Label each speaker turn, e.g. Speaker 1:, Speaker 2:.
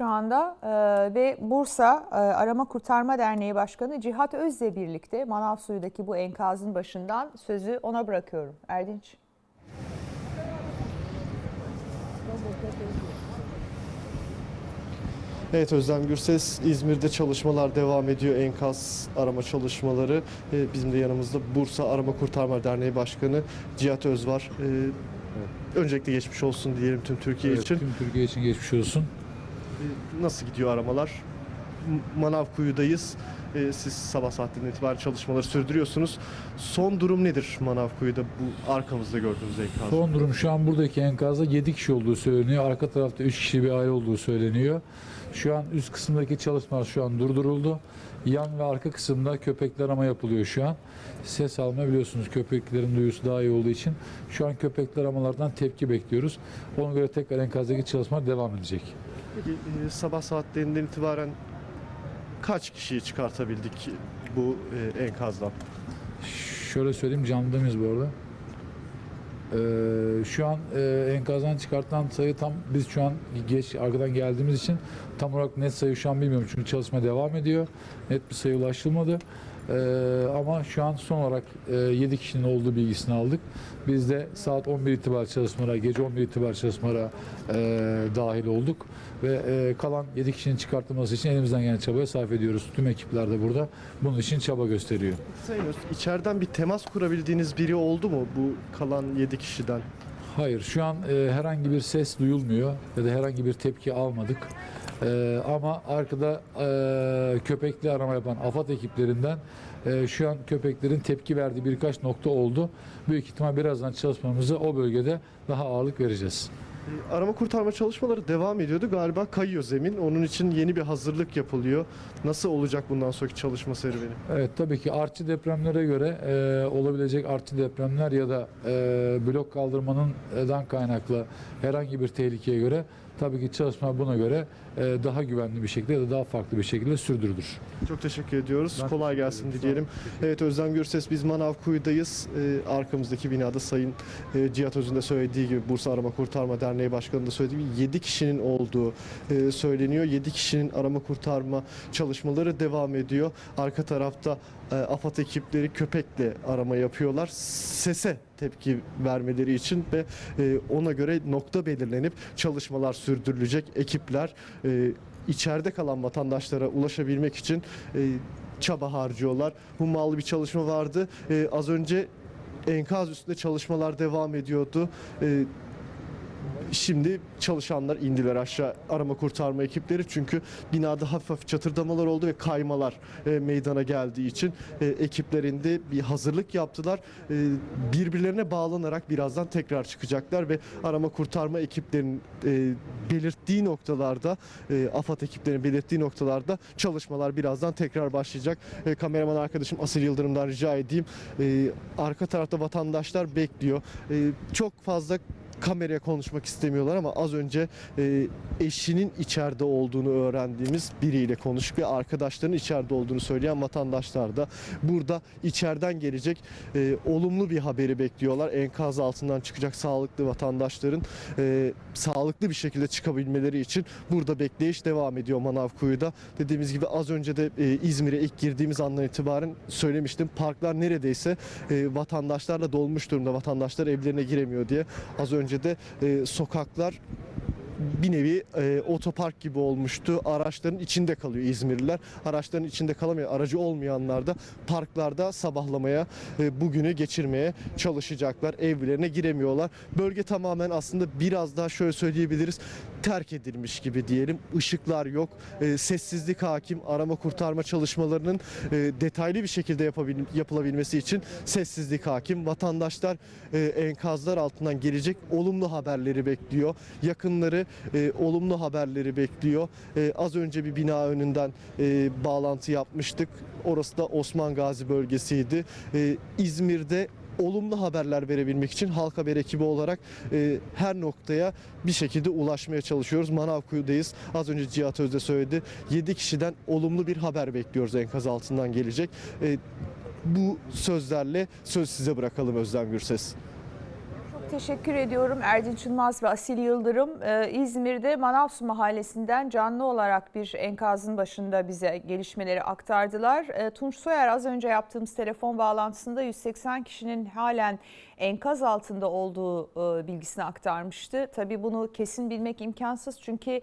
Speaker 1: şu anda e, ve Bursa e, Arama Kurtarma Derneği Başkanı Cihat Öz'le birlikte Manav Suyu'daki bu enkazın başından sözü ona bırakıyorum. Erdinç.
Speaker 2: Evet Özlem Gürses, İzmir'de çalışmalar devam ediyor. Enkaz arama çalışmaları. Ee, bizim de yanımızda Bursa Arama Kurtarma Derneği Başkanı Cihat Öz var. Ee, öncelikle geçmiş olsun diyelim tüm Türkiye
Speaker 3: Evet,
Speaker 2: için.
Speaker 3: Tüm Türkiye için geçmiş olsun.
Speaker 2: Ee, nasıl gidiyor aramalar? M- Manavkuyu'dayız. Ee, siz sabah saatlerinden itibaren çalışmaları sürdürüyorsunuz. Son durum nedir Manavkuyu'da bu arkamızda gördüğünüz enkaz?
Speaker 3: Son durum şu an buradaki enkazda 7 kişi olduğu söyleniyor. Arka tarafta 3 kişi bir aile olduğu söyleniyor. Şu an üst kısımdaki çalışmalar şu an durduruldu. Yan ve arka kısımda köpekler arama yapılıyor şu an. Ses alma biliyorsunuz köpeklerin duyusu daha iyi olduğu için. Şu an köpekler aramalardan tepki bekliyoruz. Ona göre tekrar enkazdaki çalışmalar devam edecek.
Speaker 2: E, sabah saatlerinden itibaren kaç kişiyi çıkartabildik bu e, enkazdan?
Speaker 3: Şöyle söyleyeyim canlıda mıyız bu arada? Ee, şu an e, enkazdan çıkartılan sayı tam biz şu an geç arkadan geldiğimiz için tam olarak net sayı şu an bilmiyorum çünkü çalışma devam ediyor. Net bir sayı ulaşılmadı. Ee, ama şu an son olarak e, 7 kişinin olduğu bilgisini aldık. Biz de saat 11 itibariyle çalışmalara, gece 11 itibariyle çalışmalara e, dahil olduk. Ve e, kalan 7 kişinin çıkartılması için elimizden gelen çabaya sarf ediyoruz. Tüm ekipler de burada bunun için çaba gösteriyor.
Speaker 2: Sayın Öz, içeriden bir temas kurabildiğiniz biri oldu mu bu kalan 7 kişiden?
Speaker 3: Hayır, şu an e, herhangi bir ses duyulmuyor ya da herhangi bir tepki almadık. E, ama arkada e, köpekli arama yapan AFAD ekiplerinden e, şu an köpeklerin tepki verdiği birkaç nokta oldu. Büyük ihtimal birazdan çalışmamızı o bölgede daha ağırlık vereceğiz.
Speaker 2: E, Arama kurtarma çalışmaları devam ediyordu. Galiba kayıyor zemin. Onun için yeni bir hazırlık yapılıyor. Nasıl olacak bundan sonraki çalışma serüveni?
Speaker 3: Evet tabii ki artçı depremlere göre e, olabilecek artçı depremler ya da e, blok kaldırmanın dan kaynaklı herhangi bir tehlikeye göre tabii ki çalışma buna göre e, daha güvenli bir şekilde ya da daha farklı bir şekilde sürdürülür.
Speaker 2: Çok teşekkür ediyoruz.
Speaker 3: Ben
Speaker 2: Kolay gelsin
Speaker 3: olun.
Speaker 2: Evet Özlem Gürses biz Manavkuyu'dayız. E, arkamızdaki binada Sayın e, Cihat Öz'ün de söylediği gibi Bursa Arama Kurtarma Derneği Başkanı da söylediği gibi 7 kişinin olduğu e, söyleniyor. 7 kişinin arama kurtarma çalışmaları devam ediyor. Arka tarafta e, AFAD ekipleri köpekle arama yapıyorlar. Sese tepki vermeleri için ve e, ona göre nokta belirlenip çalışmalar sürdürülecek. Ekipler e, içeride kalan vatandaşlara ulaşabilmek için e, çaba harcıyorlar. Hummalı bir çalışma vardı. Az önce enkaz üstünde çalışmalar devam ediyordu. Şimdi çalışanlar indiler aşağı arama kurtarma ekipleri çünkü binada hafif hafif çatırdamalar oldu ve kaymalar e, meydana geldiği için e, ekipler bir hazırlık yaptılar. E, birbirlerine bağlanarak birazdan tekrar çıkacaklar ve arama kurtarma ekiplerinin e, belirttiği noktalarda e, AFAD ekiplerinin belirttiği noktalarda çalışmalar birazdan tekrar başlayacak. E, kameraman arkadaşım Asil Yıldırım'dan rica edeyim. E, arka tarafta vatandaşlar bekliyor. E, çok fazla kameraya konuşmak istemiyorlar ama az önce e, eşinin içeride olduğunu öğrendiğimiz biriyle konuştuk ve arkadaşlarının içeride olduğunu söyleyen vatandaşlar da burada içeriden gelecek e, olumlu bir haberi bekliyorlar. Enkaz altından çıkacak sağlıklı vatandaşların e, sağlıklı bir şekilde çıkabilmeleri için burada bekleyiş devam ediyor Manavkuyu'da. Dediğimiz gibi az önce de e, İzmir'e ilk girdiğimiz andan itibaren söylemiştim. Parklar neredeyse e, vatandaşlarla dolmuş durumda. Vatandaşlar evlerine giremiyor diye. Az önce de e, sokaklar bir nevi e, otopark gibi olmuştu. Araçların içinde kalıyor İzmirliler. Araçların içinde kalamıyor. Aracı olmayanlar da parklarda sabahlamaya, e, bugünü geçirmeye çalışacaklar. Evlerine giremiyorlar. Bölge tamamen aslında biraz daha şöyle söyleyebiliriz terk edilmiş gibi diyelim. Işıklar yok. E, sessizlik hakim. Arama kurtarma çalışmalarının e, detaylı bir şekilde yapılabilmesi için sessizlik hakim. Vatandaşlar e, enkazlar altından gelecek olumlu haberleri bekliyor. Yakınları e, olumlu haberleri bekliyor. E, az önce bir bina önünden e, bağlantı yapmıştık. Orası da Osman Gazi bölgesiydi. E, İzmir'de olumlu haberler verebilmek için Halk Haber ekibi olarak e, her noktaya bir şekilde ulaşmaya çalışıyoruz. Manavkuyu'dayız. Az önce Cihat Özde söyledi. 7 kişiden olumlu bir haber bekliyoruz enkaz altından gelecek. E, bu sözlerle söz size bırakalım Özlem Gürses.
Speaker 1: Teşekkür ediyorum Erdinç Yılmaz ve Asil Yıldırım. Ee, İzmir'de Manavsu Mahallesi'nden canlı olarak bir enkazın başında bize gelişmeleri aktardılar. Ee, Tunç Soyer az önce yaptığımız telefon bağlantısında 180 kişinin halen enkaz altında olduğu e, bilgisini aktarmıştı. Tabii bunu kesin bilmek imkansız çünkü enkaz